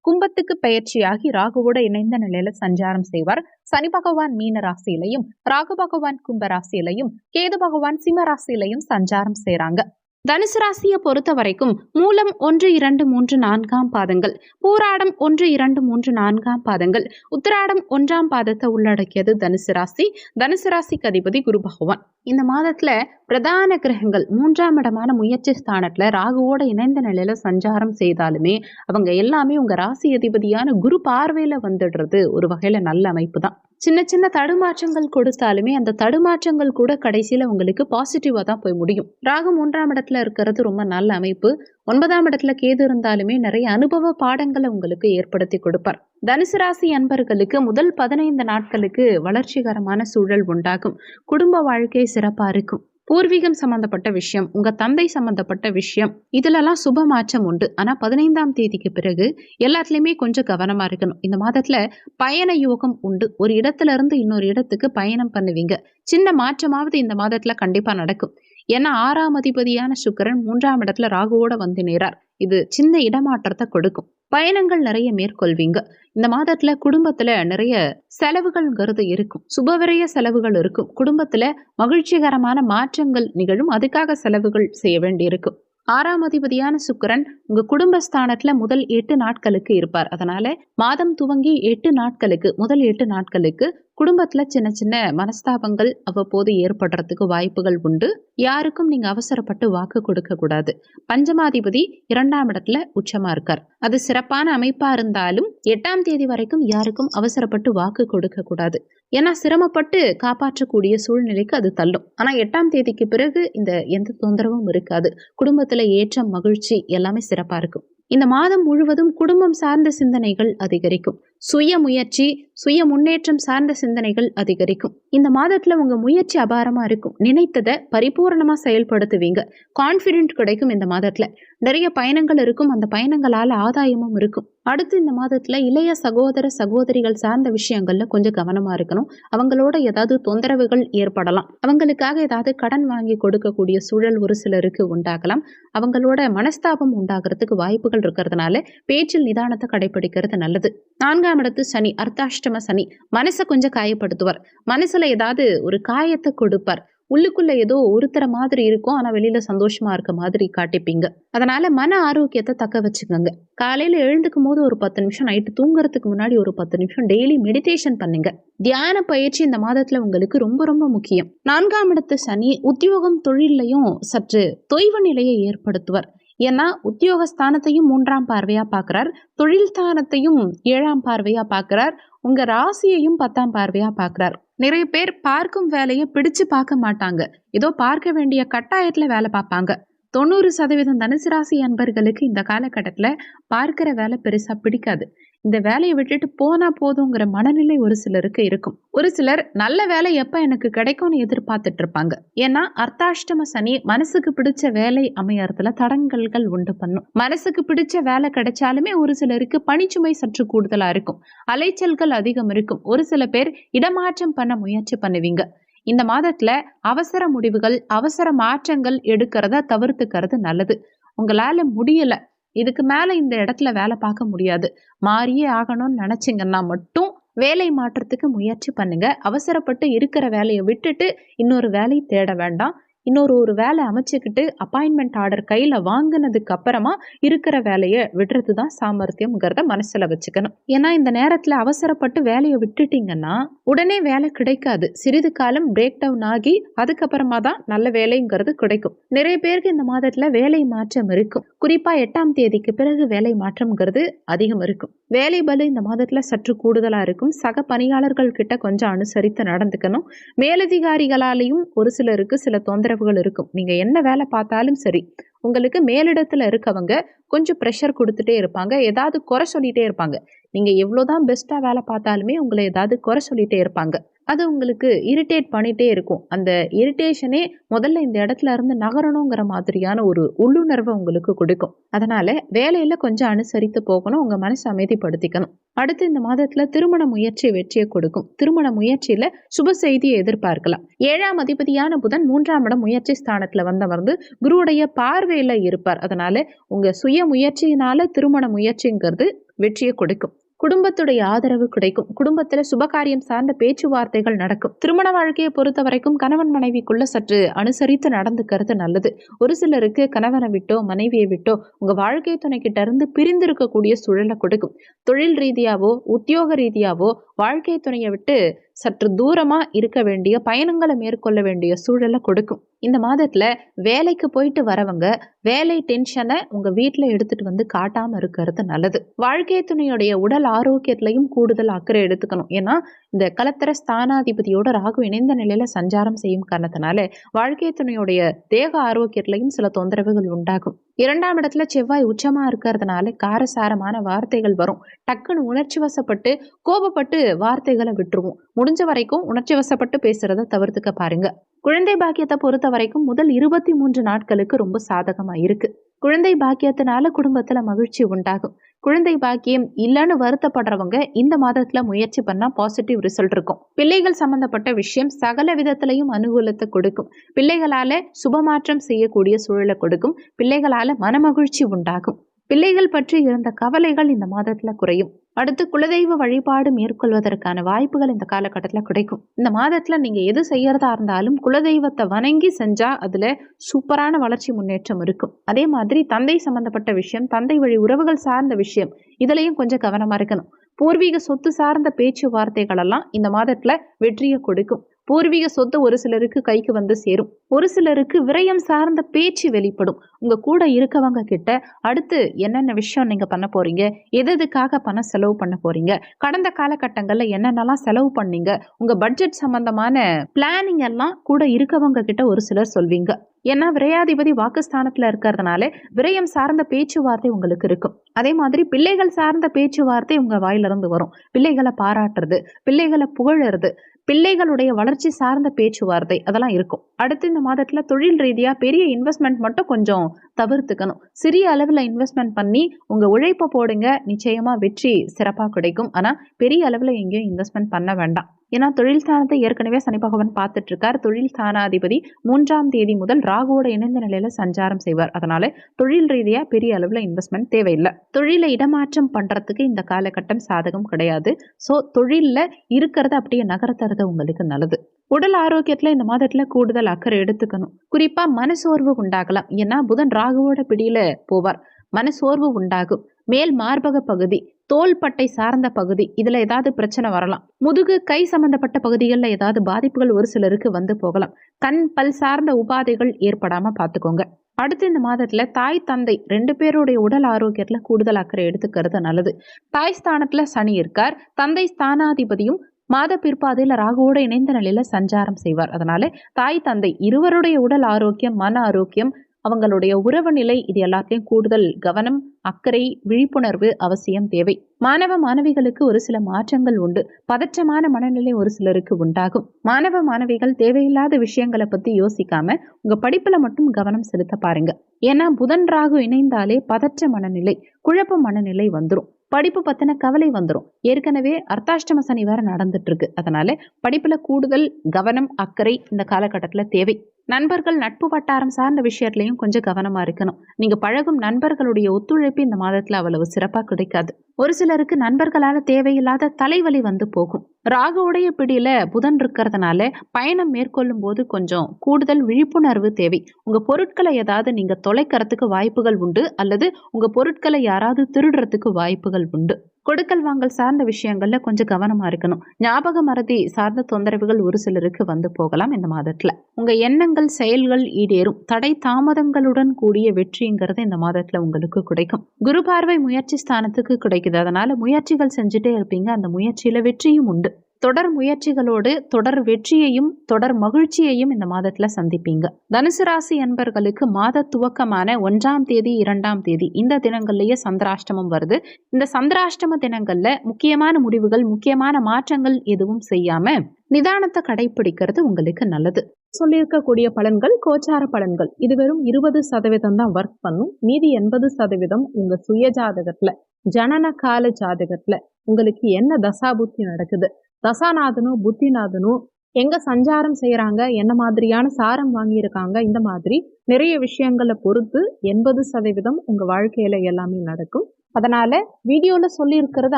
கும்பத்துக்கு பயிற்சியாகி ராகுவோட இணைந்த நிலையில சஞ்சாரம் செய்வார். சனி பகவான் மீன ராசியிலையும் ராகு பகவான் கும்ப ராசியிலையும் கேது பகவான் சிம்ம ராசியிலையும் சஞ்சாரம் செய்றாங்க. தனுசு ராசியை பொறுத்த வரைக்கும் மூலம் ஒன்று இரண்டு மூன்று நான்காம் பாதங்கள் பூராடம் ஒன்று இரண்டு மூன்று நான்காம் பாதங்கள் உத்திராடம் ஒன்றாம் பாதத்தை உள்ளடக்கியது தனுசு ராசி. தனுசு ராசிக்கு அதிபதி குரு பகவான். இந்த மாதத்துல பிரதான கிரகங்கள் மூன்றாம் இடமான முயற்சி ஸ்தானத்துல ராகுவோட இணைந்த நிலையில சஞ்சாரம் செய்தாலுமே அவங்க எல்லாமே உங்க ராசி அதிபதியான குரு பார்வையில வந்துடுறது ஒரு வகையில நல்ல அமைப்பு தான் சின்ன சின்ன தடுமாற்றங்கள் கொடுத்தாலுமே அந்த தடுமாற்றங்கள் கூட கடைசியில உங்களுக்கு பாசிட்டிவா தான் போய் முடியும். ராகு மூன்றாம் இடத்துல இருக்கிறது ரொம்ப நல்ல அமைப்பு. ஒன்பதாம் இடத்துல கேது இருந்தாலுமே நிறைய அனுபவ பாடங்களை உங்களுக்கு ஏற்படுத்தி கொடுப்பார். தனுசு ராசி அன்பர்களுக்கு முதல் பதினைந்து நாட்களுக்கு வளர்ச்சிகரமான சூழல் உண்டாகும். குடும்ப வாழ்க்கை சிறப்பா இருக்கும். பூர்வீகம் சம்பந்தப்பட்ட விஷயம் உங்க தந்தை சம்பந்தப்பட்ட விஷயம் இதுலலாம் சுப மாற்றம் உண்டு. ஆனா பதினைந்தாம் தேதிக்கு பிறகு எல்லாத்துலயுமே கொஞ்சம் கவனமா இருக்கணும். இந்த மாதத்துல பயண யோகம் உண்டு. ஒரு இடத்துல இருந்து இன்னொரு இடத்துக்கு பயணம் பண்ணுவீங்க. சின்ன மாற்றமாவது இந்த மாதத்துல கண்டிப்பா நடக்கும். ஏன்னா ஆறாம் அதிபதியான சுக்கரன் மூன்றாம் இடத்துல ராகுவோட வந்து நேரார் இது சின்ன இடமாற்றத்தை கொடுக்கும். பயணங்கள் நிறைய மேற்கொள்வீங்க. இந்த மாதத்துல குடும்பத்துல நிறைய செலவுகள்ங்கிறது இருக்கும். சுபவிரய செலவுகள் இருக்கும். குடும்பத்துல மகிழ்ச்சிகரமான மாற்றங்கள் நிகழும். அதுக்காக செலவுகள் செய்ய வேண்டியிருக்கும். ஆறாம் அதிபதியான சுக்கரன் உங்க குடும்பஸ்தானத்துல முதல் எட்டு நாட்களுக்கு இருப்பார். அதனால மாதம் துவங்கி எட்டு நாட்களுக்கு முதல் எட்டு நாட்களுக்கு குடும்பத்துல சின்ன சின்ன மனஸ்தாபங்கள் அவ்வப்போது ஏற்படுறதுக்கு வாய்ப்புகள் உண்டு. யாருக்கும் நீங்க அவசரப்பட்டு வாக்கு கொடுக்க கூடாது. பஞ்சமாதிபதி இரண்டாம் இடத்துல உச்சமா இருக்கார். அது சிறப்பான அமைப்பா இருந்தாலும் எட்டாம் தேதி வரைக்கும் யாருக்கும் அவசரப்பட்டு வாக்கு கொடுக்க கூடாது. ஏன்னா சிரமப்பட்டு காப்பாற்றக்கூடிய சூழ்நிலைக்கு அது தள்ளும். ஆனா எட்டாம் தேதிக்கு பிறகு இந்த எந்த தொந்தரவும் இருக்காது. குடும்பத்துல ஏற்றம் மகிழ்ச்சி எல்லாமே சிறப்பா இருக்கும். இந்த மாதம் முழுவதும் குடும்பம் சார்ந்த சிந்தனைகள் அதிகரிக்கும். சுய முயற்சி சுய முன்னேற்றம் சார்ந்த சிந்தனைகள் அதிகரிக்கும். இந்த மாதத்துல உங்க முயற்சி அபாரமா இருக்கும். நினைத்ததை பரிபூரணமா செயல்படுத்துவீங்க. கான்பிடென்ட் கிடைக்கும் இந்த மாதத்துல. நிறைய பயணங்கள் இருக்கும். அந்த பயணங்களால ஆதாயமும் இருக்கும். அடுத்து இந்த மாதத்துல இளைய சகோதர சகோதரிகள் சார்ந்த விஷயங்கள்ல கொஞ்சம் கவனமா இருக்கணும். அவங்களோட ஏதாவது தொந்தரவுகள் ஏற்படலாம். அவங்களுக்காக ஏதாவது கடன் வாங்கி கொடுக்கக்கூடிய சூழல் ஒரு சிலருக்கு உண்டாகலாம். அவங்களோட மனஸ்தாபம் உண்டாகிறதுக்கு வாய்ப்புகள் இருக்கிறதுனால பேச்சில் நிதானத்தை கடைபிடிக்கிறது நல்லது. நான்காம் இடத்து சனி அர்த்தாஷ்டம சனி மனசை கொஞ்சம் காயப்படுத்துவார். மனசுல ஏதாவது ஒரு காயத்தை கொடுப்பார். உள்ளுக்குள்ள ஏதோ ஒருத்தர மாதிரி இருக்கும். ஆனா வெளியில சந்தோஷமா இருக்க மாதிரி காட்டிப்பீங்க. அதனால மன ஆரோக்கியத்தை தக்க வச்சுக்கோங்க. காலையில எழுந்துக்கும் போது ஒரு பத்து நிமிஷம் நைட்டு தூங்குறதுக்கு முன்னாடி ஒரு பத்து நிமிஷம் டெய்லி மெடிடேஷன் பண்ணுங்க. தியான பயிற்சி இந்த மாதத்துல உங்களுக்கு ரொம்ப ரொம்ப முக்கியம். நான்காம் இடத்து சனி உத்தியோகம் தொழிலையும் சற்று தொய்வு நிலையை ஏற்படுத்துவார். ஏன்னா உத்தியோகஸ்தானத்தையும் மூன்றாம் பார்வையா பார்க்குறார் தொழில் ஸ்தானத்தையும் ஏழாம் பார்வையா பார்க்குறார் உங்க ராசியையும் பத்தாம் பார்வையா பார்க்குறார். நிறைய பேர் பார்க்கும் வேலையை பிடிச்சு பார்க்க மாட்டாங்க. ஏதோ பார்க்க வேண்டிய கட்டாயத்துல வேலை பார்ப்பாங்க. தொண்ணூறு சதவீதம் தனுசு ராசி அன்பர்களுக்கு இந்த காலகட்டத்தில் பார்க்குற வேலை பெருசாக பிடிக்காது. இந்த வேலையை விட்டுட்டு போனா போதுங்கிற மனநிலை ஒரு சிலருக்கு இருக்கும். ஒரு சிலர் நல்ல வேலை எப்ப எனக்கு கிடைக்கும்னு எதிர்பார்த்துட்டு இருப்பாங்க. ஏன்னா அர்த்தாஷ்டம சனி மனசுக்கு பிடிச்ச வேலை அமையறதுல தடங்கல்கள் உண்டு பண்ணும். மனசுக்கு பிடிச்ச வேலை கிடைச்சாலுமே ஒரு சிலருக்கு பணிச்சுமை சற்று கூடுதலா இருக்கும். அலைச்சல்கள் அதிகம் இருக்கும். ஒரு சில பேர் இடமாற்றம் பண்ண முயற்சி பண்ணுவீங்க. இந்த மாதத்துல அவசர முடிவுகள் அவசர மாற்றங்கள் எடுக்கிறத தவிர்த்துக்கிறது நல்லது. உங்களால முடியல. இதுக்கு மேலே இந்த இடத்துல வேலை பார்க்க முடியாது. மாறியே ஆகணும்னு நினச்சிங்கன்னா மட்டும் வேலை மாற்றத்துக்கு முயற்சி பண்ணுங்க. அவசரப்பட்டு இருக்கிற வேலையை விட்டுட்டு இன்னொரு வேலையை தேட வேண்டாம். இன்னொரு ஒரு வேலை அமைச்சுக்கிட்டு அப்பாயின்மெண்ட் ஆர்டர் கையில் வாங்கினதுக்கு அப்புறமா இருக்கிற வேலையை விடுறது தான் சாமர்த்தியம்ங்கிறத மனசில் வச்சுக்கணும். ஏன்னா இந்த நேரத்தில் அவசரப்பட்டு வேலையை விட்டுட்டீங்கன்னா உடனே வேலை கிடைக்காது. சிறிது காலம் பிரேக் டவுன் ஆகி அதுக்கப்புறமா தான் நல்ல வேலைங்கிறது கிடைக்கும். நிறைய பேருக்கு இந்த மாதத்தில் வேலை மாற்றம் இருக்கும். குறிப்பாக எட்டாம் தேதிக்கு பிறகு வேலை மாற்றம்ங்கிறது அதிகம் இருக்கும். வேலை பலு இந்த மாதத்தில் சற்று கூடுதலாக இருக்கும். சக பணியாளர்கள் கிட்ட கொஞ்சம் அனுசரித்து நடந்துக்கணும். மேலதிகாரிகளாலேயும் ஒரு சிலருக்கு சில ஆதரவுகள் இருக்கும். நீங்கள் என்ன வேலை பார்த்தாலும் சரி உங்களுக்கு மேலிடத்தில் இருக்கவங்க கொஞ்சம் ப்ரெஷர் கொடுத்துட்டே இருப்பாங்க. ஏதாவது குறை சொல்லிகிட்டே இருப்பாங்க. நீங்கள் எவ்வளோ தான் பெஸ்ட்டாக வேலை பார்த்தாலுமே உங்களை ஏதாவது குறை சொல்லிகிட்டே இருப்பாங்க. அது உங்களுக்கு இரிட்டேட் பண்ணிகிட்டே இருக்கும். அந்த இரிட்டேஷனே முதல்ல இந்த இடத்துல இருந்து நகரணுங்கிற மாதிரியான ஒரு உள்ளுணர்வை உங்களுக்கு கொடுக்கும். அதனால் வேலையில் கொஞ்சம் அனுசரித்து போகணும் உங்கள் மனசை அமைதிப்படுத்திக்கணும். அடுத்து இந்த மாதத்தில் திருமண முயற்சி வெற்றியை கொடுக்கும். திருமண முயற்சியில் சுப செய்தியை எதிர்பார்க்கலாம். ஏழாம் அதிபதியான புதன் மூன்றாம் இடம் முயற்சி ஸ்தானத்தில் வந்தவர்ந்து குருவுடைய பார்வையில் இருப்பார். அதனால் உங்கள் சுய முயற்சியினால திருமண முயற்சிங்கிறது வெற்றியை கொடுக்கும். குடும்பத்துடைய ஆதரவு கிடைக்கும். குடும்பத்தில் சுபகாரியம் சார்ந்த பேச்சுவார்த்தைகள் நடக்கும். திருமண வாழ்க்கையை பொறுத்த வரைக்கும் கணவன் மனைவிக்குள்ள சற்று அனுசரித்து நடந்துக்கிறது நல்லது. ஒரு சிலருக்கு கணவனை விட்டோ மனைவியை விட்டோ உங்க வாழ்க்கை துணை இருந்து பிரிந்திருக்கக்கூடிய சூழலை கொடுக்கும். தொழில் ரீதியாவோ உத்தியோக ரீதியாவோ வாழ்க்கை துணையை விட்டு சற்று தூரமாக இருக்க வேண்டிய பயணங்களை மேற்கொள்ள வேண்டிய சூழலை கொடுக்கும். இந்த மாதத்தில் வேலைக்கு போயிட்டு வரவங்க வேலை டென்ஷனை உங்கள் வீட்டில் எடுத்துகிட்டு வந்து காட்டாமல் இருக்கிறது நல்லது. வாழ்க்கை துணையுடைய உடல் ஆரோக்கியத்திலையும் கூடுதல் அக்கறை எடுத்துக்கணும். ஏன்னா இந்த கலத்தர ஸ்தானாதிபதியோட ராகு இணைந்த நிலையில் சஞ்சாரம் செய்யும் காரணத்தினால வாழ்க்கை துணையுடைய தேக ஆரோக்கியத்திலையும் சில தொந்தரவுகள் உண்டாகும். இரண்டாம் இடத்துல செவ்வாய் உச்சமாக இருக்கிறதுனால காரசாரமான வார்த்தைகள் வரும். டக்குன்னு உணர்ச்சி வசப்பட்டு கோபப்பட்டு வார்த்தைகளை விட்டுருவோம். முடிஞ்ச வரைக்கும் உணர்ச்சி வசப்பட்டு பேசுறத தவிர்த்துக்க பாருங்க. குழந்தை பாக்கியத்தை பொறுத்த வரைக்கும் முதல் இருபத்தி மூன்று நாட்களுக்கு ரொம்ப சாதகமாக இருக்குது குழந்தை பாக்கியத்தினால குடும்பத்தில் மகிழ்ச்சி உண்டாகும். குழந்தை பாக்கியம் இல்லைன்னு வருத்தப்படுறவங்க இந்த மாதத்தில் முயற்சி பண்ணால் பாசிட்டிவ் ரிசல்ட் இருக்கும். பிள்ளைகள் சம்மந்தப்பட்ட விஷயம் சகல விதத்திலையும் அனுகூலத்தை கொடுக்கும். பிள்ளைகளால் சுபமாற்றம் செய்யக்கூடிய சூழலை கொடுக்கும். பிள்ளைகளால் மனமகிழ்ச்சி உண்டாகும். பிள்ளைகள் பற்றி இருந்த கவலைகள் இந்த மாதத்தில் குறையும். அடுத்து குலதெய்வ வழிபாடு மேற்கொள்வதற்கான வாய்ப்புகள் இந்த காலகட்டத்தில் கிடைக்கும். இந்த மாதத்தில் நீங்கள் எது செய்யறதா இருந்தாலும் குலதெய்வத்தை வணங்கி செஞ்சால் அதில் சூப்பரான வளர்ச்சி முன்னேற்றம் இருக்கும். அதே மாதிரி தந்தை சம்பந்தப்பட்ட விஷயம் தந்தை வழி உறவுகள் சார்ந்த விஷயம் இதுலையும் கொஞ்சம் கவனமாக இருக்கணும். பூர்வீக சொத்து சார்ந்த பேச்சுவார்த்தைகளெல்லாம் இந்த மாதத்தில் வெற்றியை கொடுக்கும். பூர்வீக சொத்து ஒரு சிலருக்கு கைக்கு வந்து சேரும். ஒரு சிலருக்கு விரயம் சார்ந்த பேச்சு வெளிப்படும். உங்க கூட இருக்கவங்க கிட்ட அடுத்து என்னென்ன விஷயம் நீங்க பண்ண போறீங்க? எது எதுக்காக பணம் செலவு பண்ண போறீங்க? கடந்த காலகட்டங்கள்ல என்னென்னலாம் செலவு பண்ணீங்க? உங்க பட்ஜெட் சம்பந்தமான பிளானிங் எல்லாம் கூட இருக்கவங்க கிட்ட ஒரு சிலர் சொல்வீங்க. ஏன்னா விரையாதிபதி வாக்குஸ்தானத்துல இருக்கிறதுனால விரயம் சார்ந்த பேச்சுவார்த்தை உங்களுக்கு இருக்கும். அதே மாதிரி பிள்ளைகள் சார்ந்த பேச்சுவார்த்தை உங்க வாயிலிருந்து வரும். பிள்ளைகளை பாராட்டுறது பிள்ளைகளை புகழறது பிள்ளைகளுடைய வளர்ச்சி சார்ந்த பேச்சுவார்த்தை அதெல்லாம் இருக்கும். அடுத்து இந்த மாதத்தில் தொழில் ரீதியாக பெரிய இன்வெஸ்ட்மெண்ட் மட்டும் கொஞ்சம் தவிர்த்துக்கணும். சிறிய அளவில் இன்வெஸ்ட்மெண்ட் பண்ணி உங்கள் உழைப்பை போடுங்க. நிச்சயமாக வெற்றி சிறப்பாக கிடைக்கும். ஆனால் பெரிய அளவில் எங்கேயும் இன்வெஸ்ட்மெண்ட் பண்ண வேண்டாம். ஏன்னா தொழில் ஸ்தானத்தை ஏற்கனவே சனி பகவான் பார்த்துட்டு இருக்கார் தொழில் ஸ்தானாதிபதி மூன்றாம் தேதி முதல் ராகுவோட இணைந்த நிலையில சஞ்சாரம் செய்வார். அதனால தொழில் ரீதியாக பெரிய அளவில் இன்வெஸ்ட்மெண்ட் தேவையில்லை. தொழிலை இடமாற்றம் பண்ணுறதுக்கு இந்த காலகட்டம் சாதகம் கிடையாது. ஸோ தொழிலில் இருக்கிறத அப்படியே நகர்த்துறது உங்களுக்கு நல்லது. உடல் ஆரோக்கியத்தில் இந்த மாதத்தில் கூடுதல் அக்கறை எடுத்துக்கணும். குறிப்பாக மனசோர்வு உண்டாகலாம். ஏன்னா புதன் ராகுவோட பிடியில் போவார். மனசோர்வு உண்டாகும். மேல் மார்பக பகுதி தோள்பட்டை சார்ந்த பகுதி. இதில் ஏதாவது பிரச்சனை வரலாம். முதுகு கை சம்பந்தப்பட்ட பகுதிகளில் ஏதாவது பாதிப்புகள் ஒரு சிலருக்கு வந்து போகலாம். கண் பல் சார்ந்த உபாதைகள் ஏற்படாமல் பார்த்துக்கோங்க அடுத்து இந்த மாதத்தில் தாய் தந்தை ரெண்டு பேருடைய உடல் ஆரோக்கியத்தில் கூடுதல் அக்கறை எடுத்துக்கிறது நல்லது. தாய் ஸ்தானத்தில் சனி இருக்கார். தந்தை ஸ்தானாதிபதியும் மாத பிற்பாதையில் ராகுவோடு இணைந்த நிலையில் சஞ்சாரம் செய்வார். அதனால தாய் தந்தை இருவருடைய உடல் ஆரோக்கியம் மன ஆரோக்கியம் அவங்களுடைய உறவு நிலை இது எல்லாத்தையும் கூடுதல் கவனம் அக்கறை விழிப்புணர்வு அவசியம் தேவை. மாணவ மாணவிகளுக்கு ஒரு சில மாற்றங்கள் உண்டு. பதற்றமான மனநிலை ஒரு சிலருக்கு உண்டாகும். மாணவ மாணவிகள் தேவையில்லாத விஷயங்களை பத்தி யோசிக்காம உங்க படிப்புல மட்டும் கவனம் செலுத்த பாருங்க. ஏன்னா புதன் ராகு இணைந்தாலே பதற்ற மனநிலை குழப்ப மனநிலை வந்துடும் படிப்பு பத்தின கவலை வந்துடும் ஏற்கனவே அர்த்தாஷ்டம சனி வேற நடந்துட்டு இருக்கு. அதனால படிப்புல கூடுதல் கவனம் அக்கறை இந்த காலகட்டத்தில் தேவை. நண்பர்கள் நட்பு வட்டாரம் சார்ந்த விஷயத்துலையும் கொஞ்சம் கவனமா இருக்கணும். நீங்கள் பழகும் நண்பர்களுடைய ஒத்துழைப்பு இந்த மாதத்தில் அவ்வளவு சிறப்பாக கிடைக்காது. ஒரு சிலருக்கு நண்பர்களால் தேவையில்லாத தலைவலி வந்து போகும். ராகுவுடைய பிடியில புதன் இருக்கிறதுனால பயணம் மேற்கொள்ளும் போது கொஞ்சம் கூடுதல் விழிப்புணர்வு தேவை. உங்கள் பொருட்களை ஏதாவது நீங்கள் தொலைக்கிறதுக்கு வாய்ப்புகள் உண்டு அல்லது உங்கள் பொருட்களை யாராவது திருடுறதுக்கு வாய்ப்புகள் உண்டு. கொடுக்கல் வாங்கல் சார்ந்த விஷயங்கள்ல கொஞ்சம் கவனமா இருக்கணும். ஞாபக மறதி சார்ந்த தொந்தரவுகள் ஒரு சிலருக்கு வந்து போகலாம் இந்த மாதத்துல. உங்க எண்ணங்கள் செயல்கள் ஈடேறும். தடை தாமதங்களுடன் கூடிய வெற்றிங்கிறது இந்த மாதத்துல உங்களுக்கு கிடைக்கும். குரு பார்வை முயற்சி ஸ்தானத்துக்கு கிடைக்குது. அதனால முயற்சிகள் செஞ்சுட்டே இருப்பீங்க. அந்த முயற்சியில வெற்றியும் உண்டு. தொடர் முயற்சிகளோடு தொடர் வெற்றியையும் தொடர் மகிழ்ச்சியையும் இந்த மாதத்துல சந்திப்பீங்க. தனுசு ராசி என்பர்களுக்கு மாத துவக்கமான ஒன்றாம் தேதி இரண்டாம் தேதி இந்த தினங்கள்லயே சந்திராஷ்டமம் வருது. இந்த சந்திராஷ்டம தினங்கள்ல முக்கியமான முடிவுகள் முக்கியமான மாற்றங்கள் எதுவும் செய்யாம நிதானத்தை கடைபிடிக்கிறது உங்களுக்கு நல்லது. சொல்லியிருக்கக்கூடிய பலன்கள் கோச்சார பலன்கள். இது வெறும் இருபது சதவீதம் தான் ஒர்க் பண்ணும். மீதி எண்பது சதவீதம் உங்க சுய ஜாதகத்துல ஜனன கால ஜாதகத்துல உங்களுக்கு என்ன தசாபுத்தி நடக்குது? தசாநாதனும் புத்திநாதனும் எங்க சஞ்சாரம் செய்யறாங்க என்ன மாதிரியான சாரம் வாங்கியிருக்காங்க இந்த மாதிரி நிறைய விஷயங்களை பொறுத்து எண்பது சதவீதம் உங்க வாழ்க்கையில எல்லாமே நடக்கும். அதனால வீடியோல சொல்லியிருக்கிறது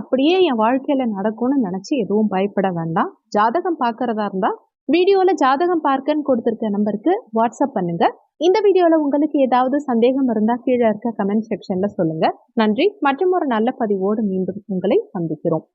அப்படியே என் வாழ்க்கையில நடக்கும்னு நினைச்சு எதுவும் பயப்பட வேண்டாம். ஜாதகம் பார்க்கறதா இருந்தா வீடியோல ஜாதகம் பார்க்கன்னு கொடுத்துருக்க நம்பருக்கு வாட்ஸ்அப் பண்ணுங்க. இந்த வீடியோல உங்களுக்கு ஏதாவது சந்தேகம் இருந்தா கீழே இருக்க கமெண்ட் செக்ஷன்ல சொல்லுங்க. நன்றி. மற்றும் ஒரு நல்ல பதிவோடு மீண்டும் உங்களை சந்திக்கிறோம்.